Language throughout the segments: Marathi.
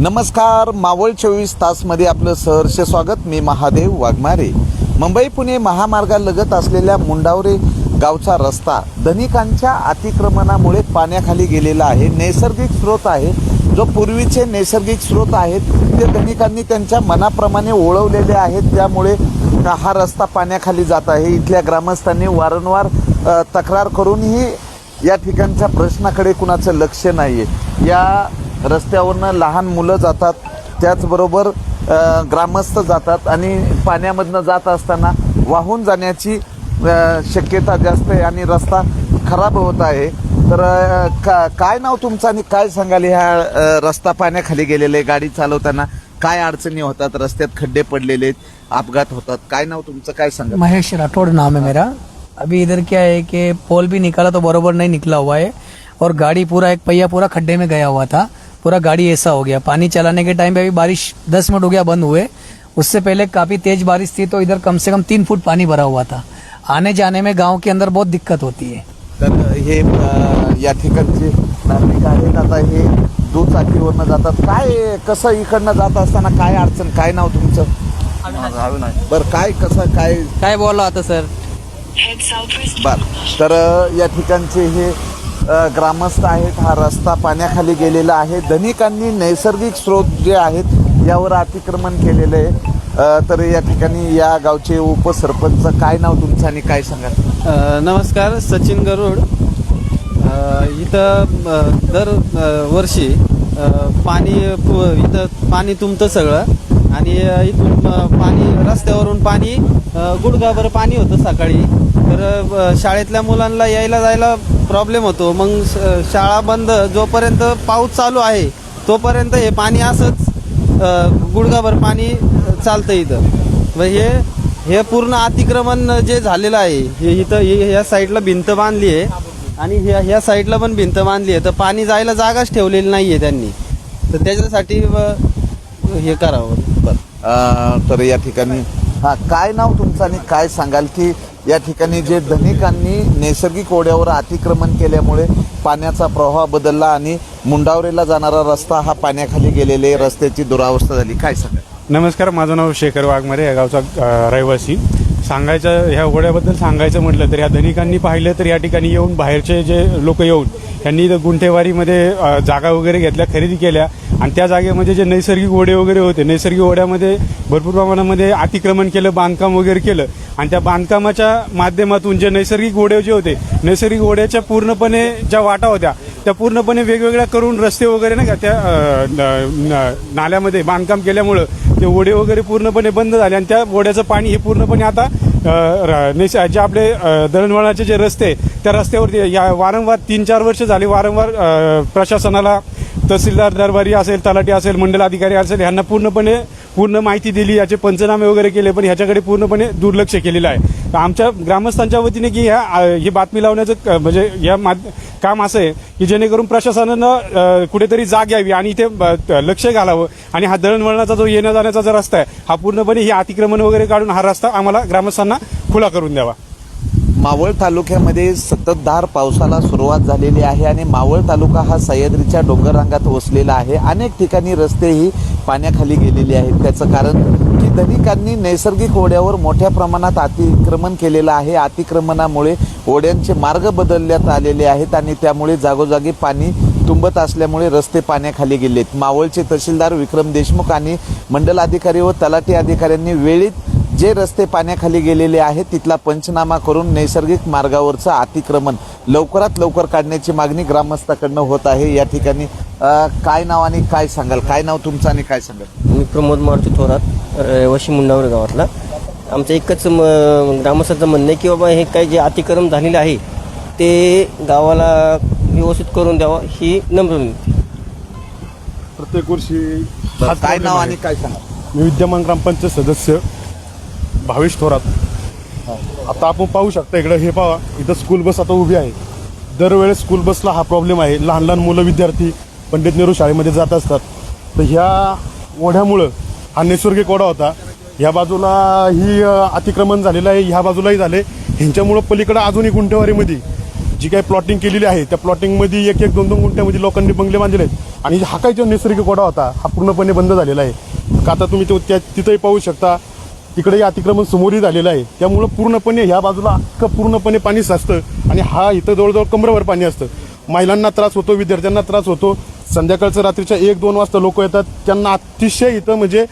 नमस्कार मावळ चोवीस तासमध्ये आपलं सहर्ष स्वागत. मी महादेव वाघमारे. मुंबई पुणे महामार्गालगत असलेल्या मुंडावरे गावचा रस्ता धनिकांच्या अतिक्रमणामुळे पाण्याखाली गेलेला आहे. नैसर्गिक स्रोत आहे. जो पूर्वीचे नैसर्गिक स्रोत आहेत ते धनिकांनी त्यांच्या मनाप्रमाणे ओळवलेले आहेत. त्यामुळे हा रस्ता पाण्याखाली जात आहे. इथल्या ग्रामस्थांनी वारंवार तक्रार करूनही या ठिकाणच्या प्रश्नाकडे कुणाचं लक्ष नाही आहे या रस्त्यावरनं लहान मुलं जातात त्याचबरोबर ग्रामस्थ जातात आणि पाण्यामधनं जात असताना वाहून जाण्याची शक्यता जास्त आहे आणि रस्ता खराब होत आहे. तर का काय नाव तुमचं आणि काय सांगाल ह्या रस्ता पाण्याखाली गेलेला आहे गाडी चालवताना काय अडचणी होतात रस्त्यात खड्डे पडलेले अपघात होतात काय नाव तुमचं काय सांगा महेश राठौड़ नाम है मेरा. अभी इधर क्या है कि पोल भी निकाला तो बरोबर नहीं निकला हुआ है और गाड़ी पूरा एक पहिया पूरा खड्डे में गया हुआ था। पूरा गाड़ी ऐसा हो गया। पानी चलाने के टाइम पे अभी बारिश दस मिनट हो गया बंद हुए। उससे पहले काफी तेज बारिश थी तो इधर कम से कम तीन फुट पानी भरा हुआ था। आने जाने में गांव के अंदर बहुत दिक्कत होती है। तर हे या ठिकाणचे नागरिक आहेत. आता हे दुचाकीवरनं जातात. काय कसं इकडनं जात असताना काय अडचण काय नाव तुमचं? बरं काय कसं काय? काय बोला आता सर? बर तर या ठिकाणचे हे ग्रामस्थ आहेत हा रस्ता पाण्याखाली गेलेला आहे. धनिकांनी नैसर्गिक स्रोत जे आहेत यावर अतिक्रमण केलेलं आहे. तर या ठिकाणी या गावचे उपसरपंच काय नाव तुमचं आणि काय सांगा नमस्कार सचिन गरुड. इथं दर वर्षी पाणी पु- इथं पाणी तुमचं सगळं. आणि इथून पाणी रस्त्यावरून पाणी गुडघाभर पाणी होतं सकाळी. तर शाळेतल्या मुलांना यायला जायला प्रॉब्लेम होतो. मग शाळा बंद जोपर्यंत पाऊस चालू आहे तोपर्यंत हे पाणी असंच गुडघाभर पाणी चालतं इथं. व हे हे पूर्ण अतिक्रमण जे झालेलं आहे हे इथं हे- ह्या साईडला भिंत बांधली आहे. आणि ह्या ह्या साईडला पण भिंत बांधली आहे. तर पाणी जायला जागाच ठेवलेली नाही आहे त्यांनी. तर त्याच्यासाठी हे करावं. तर या ठिकाणी हा काय नाव तुमचं आणि काय सांगाल की या ठिकाणी जे धनिकांनी नैसर्गिक ओढ्यावर अतिक्रमण केल्यामुळे पाण्याचा प्रवाह बदलला आणि मुंडावरेला जाणारा रस्ता हा पाण्याखाली गेलेले रस्त्याची दुरावस्था झाली. काय सांगा नमस्कार माझं नाव शेखर वाघमारे या गावचा अ, रहिवासी. सांगायचं ह्या उघड्याबद्दल सांगायचं म्हटलं तर ह्या धनिकांनी पाहिलं तर या ठिकाणी येऊन बाहेरचे जे लोक येऊन त्यांनी गुंठेवारीमध्ये जागा वगैरे घेतल्या खरेदी केल्या. आणि त्या जागेमध्ये जे नैसर्गिक ओढे वगैरे होते नैसर्गिक ओढ्यामध्ये भरपूर प्रमाणामध्ये अतिक्रमण केलं बांधकाम वगैरे केलं. आणि त्या बांधकामाच्या माध्यमातून जे नैसर्गिक ओढे जे होते नैसर्गिक ओढ्याच्या पूर्णपणे ज्या वाटा होत्या त्या पूर्णपणे वेगवेगळ्या करून रस्ते वगैरे नाही का त्या न- नाल्यामध्ये बांधकाम केल्यामुळं ते ओढे वगैरे पूर्णपणे बंद झाले आणि त्या ओढ्याचं पाणी हे पूर्णपणे आता जे आपले दळणवळणाचे जे रस्ते त्या रस्त्यावरती या वारंवार तीन चार वर्ष झाली वारंवार प्रशासनाला तहसीलदार दरबारी असेल तलाठी असेल मंडल अधिकारी असेल यांना पूर्णपणे पूर्ण माहिती दिली याचे पंचनामे वगैरे केले पण ह्याच्याकडे पूर्णपणे दुर्लक्ष केलेलं आहे. आमच्या ग्रामस्थांच्या वतीने की ह्या ही बातमी लावण्याचं म्हणजे या माध- काम असं आहे की जेणेकरून प्रशासनानं कुठेतरी जाग यावी आणि इथे ब- लक्ष घालावं आणि हा दळणवळणाचा जो येण्या जाण्याचा जो रस्ता आहे हा पूर्णपणे ही अतिक्रमण वगैरे काढून हा रस्ता आम्हाला ग्रामस्थांना खुला करून द्यावा. मावळ तालुक्यामध्ये सततधार पावसाला सुरुवात झालेली आहे आणि मावळ तालुका हा सह्याद्रीच्या डोंगररांगात वसलेला आहे. अनेक ठिकाणी रस्तेही पाण्याखाली गेलेले आहेत. त्याचं कारण धनिकांनी नैसर्गिक ओढ्यावर मोठ्या प्रमाणात अतिक्रमण केलेलं आहे. अतिक्रमणामुळे ओढ्यांचे मार्ग बदलण्यात आलेले आहेत आणि त्यामुळे जागोजागी पाणी तुंबत असल्यामुळे रस्ते पाण्याखाली गेलेत. मावळचे तहसीलदार विक्रम देशमुख आणि मंडल अधिकारी व तलाठी अधिकाऱ्यांनी वेळीत जे रस्ते पाण्याखाली गेलेले आहेत तिथला पंचनामा करून नैसर्गिक मार्गावरचं अतिक्रमण लवकरात लवकर काढण्याची मागणी ग्रामस्थाकडनं होत आहे. या ठिकाणी काय नाव आणि काय सांगाल? काय नाव तुमचं आणि काय सांगाल? मी प्रमोद मारुती थोरात रहिवाशी मुंडावर गावातला. आमचं एकच म ग्रामस्थांचं म्हणणं आहे की बाबा हे काही जे अतिक्रम झालेलं आहे ते गावाला व्यवस्थित करून द्यावं ही नम्र विनंती. प्रत्येक वर्षी बरं, काय नाव आणि काय सांगाल? मी विद्यमान ग्रामपंचायत सदस्य भावेश थोरात. आता आपण पाहू शकता इकडं हे पहा इथं स्कूल बस आता उभी आहे. दरवेळेस स्कूल बसला हा प्रॉब्लेम आहे. लहान लहान मुलं विद्यार्थी पंडित नेहरू शाळेमध्ये जात असतात. तर ह्या ओढ्यामुळं हा नैसर्गिक ओढा होता. ह्या बाजूला ही अतिक्रमण झालेलं आहे ह्या बाजूलाही झाले. ह्यांच्यामुळं पलीकडं अजूनही गुंठेवारीमध्ये जी काही प्लॉटिंग केलेली आहे त्या प्लॉटिंगमध्ये एक एक दोन दोन गुंठ्यामध्ये लोकांनी बंगले बांधले आहेत. आणि हा काही जो नैसर्गिक ओढा होता हा पूर्णपणे बंद झालेला आहे. का आता तुम्ही तो त्या तिथंही पाहू शकता. तिकडेही अतिक्रमण समोरही झालेलं आहे. त्यामुळं पूर्णपणे ह्या बाजूला अख्खं पूर्णपणे पाणी साचतं. आणि हा इथं जवळजवळ कमरेवर पाणी असतं. महिलांना त्रास होतो विद्यार्थ्यांना त्रास होतो. संध्याकाळचं रात्रीच्या एक दोन वाजता लोक येतात. त्यांना अतिशय इथं म्हणजे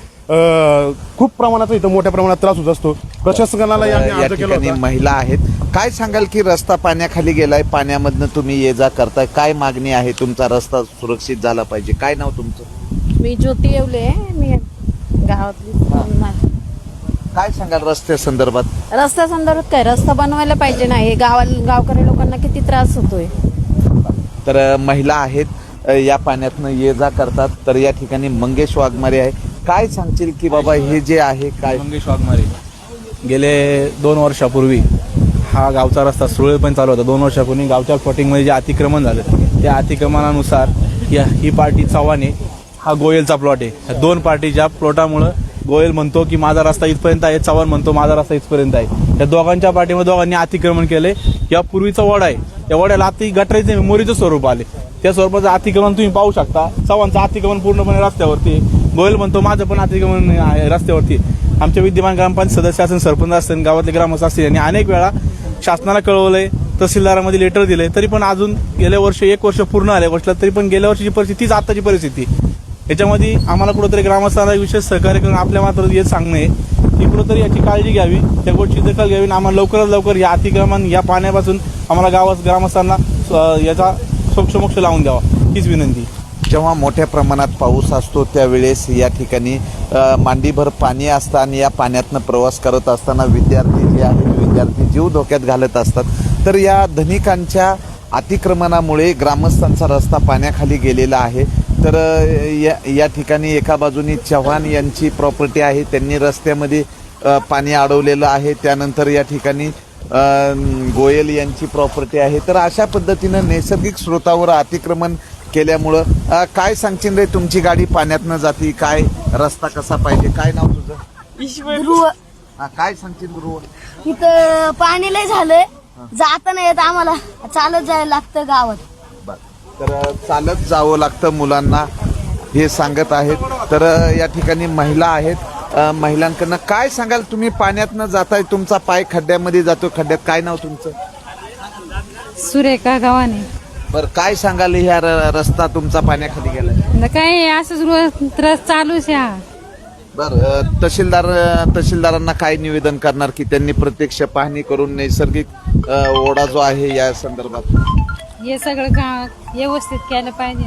खूप प्रमाणाचा इथं मोठ्या प्रमाणात त्रास होत असतो. प्रशासनाला या ठिकाणी महिला आहेत. काय सांगाल की रस्ता पाण्याखाली गेलाय पाण्यामधनं तुम्ही ये जा करताय. काय मागणी आहे? तुमचा रस्ता सुरक्षित झाला पाहिजे. काय नाव तुमचं? मी ज्योती येवले आहे. मी गावातली नाही. काय सांगाल रस्त्या संदर्भात? रस्त्या संदर्भात काय? रस्ता बनवायला पाहिजे नाही. गावाला गावकरी लोकांना किती त्रास होतोय? तर महिला आहेत या पाण्यातनं ये जा करतात. तर या ठिकाणी मंगेश वाघमारे आहे. काय सांगशील की बाबा हे जे आहे काय? मंगेश वाघमारे. गेले दोन वर्षापूर्वी हा गावचा रस्ता सुरळीतपणे चालू होता. दोन वर्षापूर्वी गावच्या प्लॉटिंगमध्ये जे अतिक्रमण झालं त्या अतिक्रमणानुसार या ही पार्टी चव्हाणे हा गोयलचा प्लॉट आहे. ह्या दोन पार्टीच्या प्लॉटामुळं गोयल म्हणतो की माझा रस्ता इथपर्यंत आहे चव्हाण म्हणतो माझा रस्ता इथपर्यंत आहे. या दोघांच्या पाठीमध्ये दोघांनी अतिक्रमण केले. या पूर्वीचा वडा आहे. या वड्याला अति गटराचे मोरीचं स्वरूप आले. त्या स्वरूपाचं अतिक्रमण तुम्ही पाहू शकता. चव्हाणचं अतिक्रमण पूर्णपणे रस्त्यावरती आहे. गोयल म्हणतो माझं पण अतिक्रमण आहे रस्त्यावरती आमच्या विद्यमान ग्रामपंचायत सदस्य असेल सरपंच असतील गावातले ग्रामस्थ असतील यांनी अनेक वेळा शासनाला कळवलंय तहसीलदारामध्ये लेटर दिले तरी पण अजून गेल्या वर्षी एक वर्ष पूर्ण आले वर्षाला तरी पण गेल्या वर्षीची परिस्थिती तीच आताची परिस्थिती याच्यामध्ये आम्हाला कुठंतरी ग्रामस्थांना विशेष सहकार्य करून आपल्या मात्र हे सांगणे की कुठंतरी याची काळजी घ्यावी. त्या गोष्टी दखल घ्यावी आणि आम्हाला लवकरात लवकर या अतिक्रमण या पाण्यापासून आम्हाला गावात ग्रामस्थांना याचा सोक्षमोक्ष लावून द्यावा. हीच विनंती. जेव्हा मोठ्या प्रमाणात पाऊस असतो त्यावेळेस या ठिकाणी मांडीभर पाणी असतं आणि या पाण्यातनं प्रवास करत असताना विद्यार्थी जे आहेत विद्यार्थी जीव धोक्यात घालत असतात. तर या धनिकांच्या अतिक्रमणामुळे ग्रामस्थांचा रस्ता पाण्याखाली गेलेला आहे. तर या या ठिकाणी एका बाजूनी चव्हाण यांची प्रॉपर्टी आहे. त्यांनी रस्त्यामध्ये पाणी अडवलेलं आहे. त्यानंतर या ठिकाणी गोयल यांची प्रॉपर्टी आहे. तर अशा पद्धतीनं नैसर्गिक स्रोतावर अतिक्रमण केल्यामुळं काय सांगशील रे तुमची गाडी पाण्यातनं जाती? काय रस्ता कसा पाहिजे? काय नाव तुझं? हा, काय सांगशील ध्रुव? इथं पाणी लय झालंय. जाता नाही येत आम्हाला. चालत जायला लागतं गावात. तर चालत जावं लागतं मुलांना हे सांगत आहेत. तर या ठिकाणी महिला आहेत. महिलांकडनं काय सांगाल तुम्ही? पाण्यातनं जाताय तुमचा पाय खड्ड्यामध्ये जातो. खड्ड्यात काय नाव तुमचं? सुरेखा गावाने बरं काय सांगाल ह्या र- रस्ता तुमचा पाण्याखाली गेलाय? न काय असंच रोज त्रास चालूच हा. बर तहसीलदार तहसीलदारांना काय निवेदन करणार की त्यांनी प्रत्यक्ष पाहणी करून नैसर्गिक अ, ओढा जो आहे या संदर्भात? हे सगळं का व्यवस्थित केलं पाहिजे.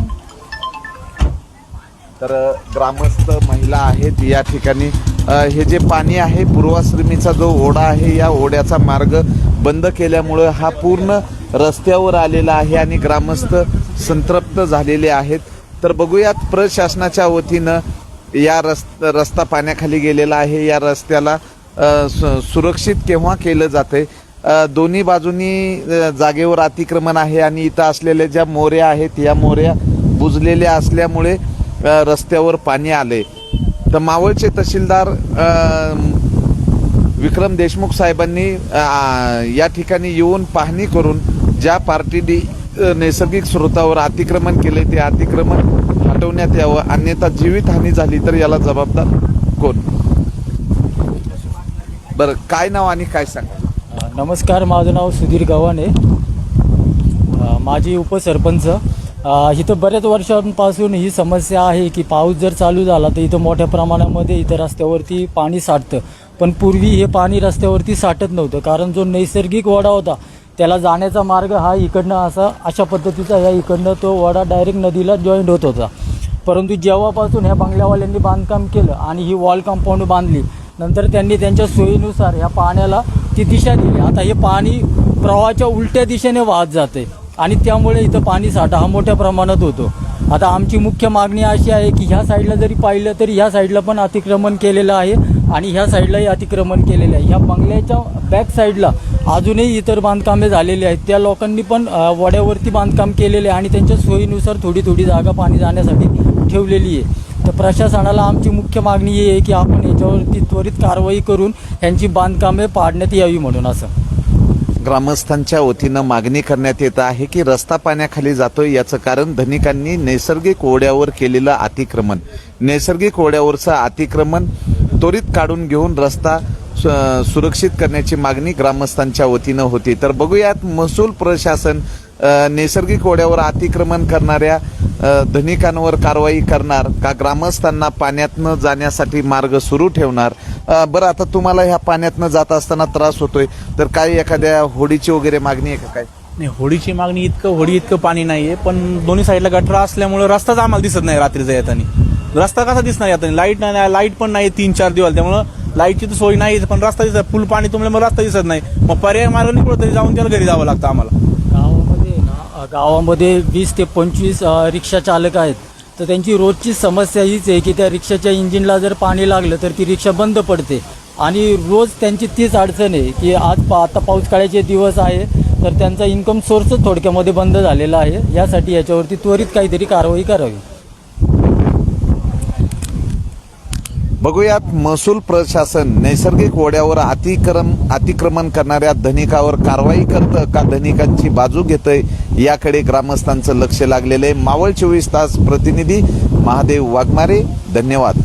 तर ग्रामस्थ महिला आहेत या ठिकाणी. हे जे पाणी आहे पूर्वाश्रमीचा जो ओढा आहे या ओढ्याचा मार्ग बंद केल्यामुळं हा पूर्ण रस्त्यावर आलेला आहे आणि ग्रामस्थ संतप्त झालेले आहेत. तर बघूयात प्रशासनाच्या वतीनं या रस्त रस्ता पाण्याखाली गेलेला आहे. या रस्त्याला सुरक्षित केव्हा केलं जाते दोन्ही बाजूनी जागेवर अतिक्रमण आहे आणि इथं असलेल्या ज्या मोऱ्या आहेत या मोऱ्या बुजलेल्या असल्यामुळे रस्त्यावर पाणी आले तर मावळचे तहसीलदार विक्रम देशमुख साहेबांनी या ठिकाणी येऊन पाहणी करून ज्या पार्टीने नैसर्गिक स्रोतावर अतिक्रमण केले ते अतिक्रमण हटवण्यात यावं. अन्यथा जीवितहानी झाली तर याला जबाबदार कोण? बरं काय नाव आणि काय सांगा? नमस्कार माझं नाव सुधीर गव्हाणे. माझी उपसरपंच. इथं बऱ्याच वर्षांपासून ही समस्या आहे की पाऊस जर चालू झाला तर इथं मोठ्या प्रमाणामध्ये इथं रस्त्यावरती पाणी साठतं. पण पूर्वी हे पाणी रस्त्यावरती साठत नव्हतं कारण जो नैसर्गिक वडा होता त्याला जाण्याचा मार्ग हा इकडनं असा अशा पद्धतीचा ह्या इकडनं तो वडा डायरेक्ट नदीला जॉईंट होत होता. परंतु जेव्हापासून ह्या बंगल्यावाल्यांनी बांधकाम केलं आणि ही वॉल कंपाऊंड बांधली नंतर त्यांनी त्यांच्या सोयीनुसार ह्या पाण्याला ती दिशा दिली. आता हे पाणी प्रवाहाच्या उलट्या दिशेने वाहत जाते आणि त्यामुळे इथं पाणी साठा हा मोठ्या प्रमाणात होतो. आता आमची मुख्य मागणी अशी आहे की ह्या साईडला जरी पाहिलं तरी ह्या साईडला पण अतिक्रमण केलेलं आहे आणि ह्या साईडलाही अतिक्रमण केलेलं आहे. ह्या बंगल्याच्या बॅक साईडला अजूनही इतर बांधकामे झालेली आहेत. त्या लोकांनी पण वड्यावरती बांधकाम केलेले आहे आणि त्यांच्या सोयीनुसार थोडी थोडी जागा पाणी जाण्यासाठी ठेवलेली आहे. प्रशासनाला आमची मुख्य मागणी ही आहे की आपण याच्यावरती त्वरित कारवाई करून यांची बांधकामे पाडण्यात यावी म्हणून असं. ग्रामस्थांच्या वतीनं मागणी करण्यात येत आहे की रस्ता पाण्याखाली जातोय याचं कारण धनिकांनी नैसर्गिक ओढ्यावर केलेलं अतिक्रमण. नैसर्गिक ओढ्यावरचं अतिक्रमण त्वरित काढून घेऊन रस्ता सुरक्षित करण्याची मागणी ग्रामस्थांच्या वतीनं होती. तर बघूयात महसूल प्रशासन नैसर्गिक ओढ्यावर अतिक्रमण करणाऱ्या धनिकांवर कारवाई करणार का ग्रामस्थांना पाण्यातनं जाण्यासाठी मार्ग सुरू ठेवणार? बरं आता तुम्हाला ह्या पाण्यातनं जात असताना त्रास होतोय तर काय एखाद्या होडीची वगैरे मागणी आहे का काय नाही होडीची मागणी इतकं होडी इतकं पाणी नाही आहे पण दोन्ही साईडला गटर असल्यामुळे रस्ताच आम्हाला दिसत नाही रात्रीचा येताना. रस्ता कसा दिसणार येताना? लाइट नाही लाइट पण नाही तीन चार दिवस. त्यामुळं लाईटची तर सोय नाही पण रस्ता दिसत फुल पाणी तुंबल्यामुळे रस्ता दिसत नाही. मग पर्याय मार्ग निघतो तरी जाऊन त्याला घरी जावं लागतं आम्हाला. गावामध्ये वीस ते पंचवीस रिक्षा चालक आहेत. तर त्यांची रोजची समस्या हीच आहे की त्या रिक्षाच्या इंजिनला जर पाणी लागलं तर ती रिक्षा बंद पडते. आणि रोज त्यांची तीच अडचण आहे की आज पा आता पाऊसकाळ्याचे दिवस आहे तर त्यांचा इन्कम सोर्सच थोडक्यामध्ये बंद झालेला आहे. यासाठी याच्यावरती त्वरित काहीतरी कारवाई करावी. बघूयात महसूल प्रशासन नैसर्गिक ओढ्यावर अतिक्रम अतिक्रमण करणाऱ्या धनिकावर कारवाई करतं का? धनिकांची बाजू घेतंय याकडे ग्रामस्थांचं लक्ष लागलेलं आहे. मावळ चोवीस तास प्रतिनिधी महादेव वाघमारे धन्यवाद.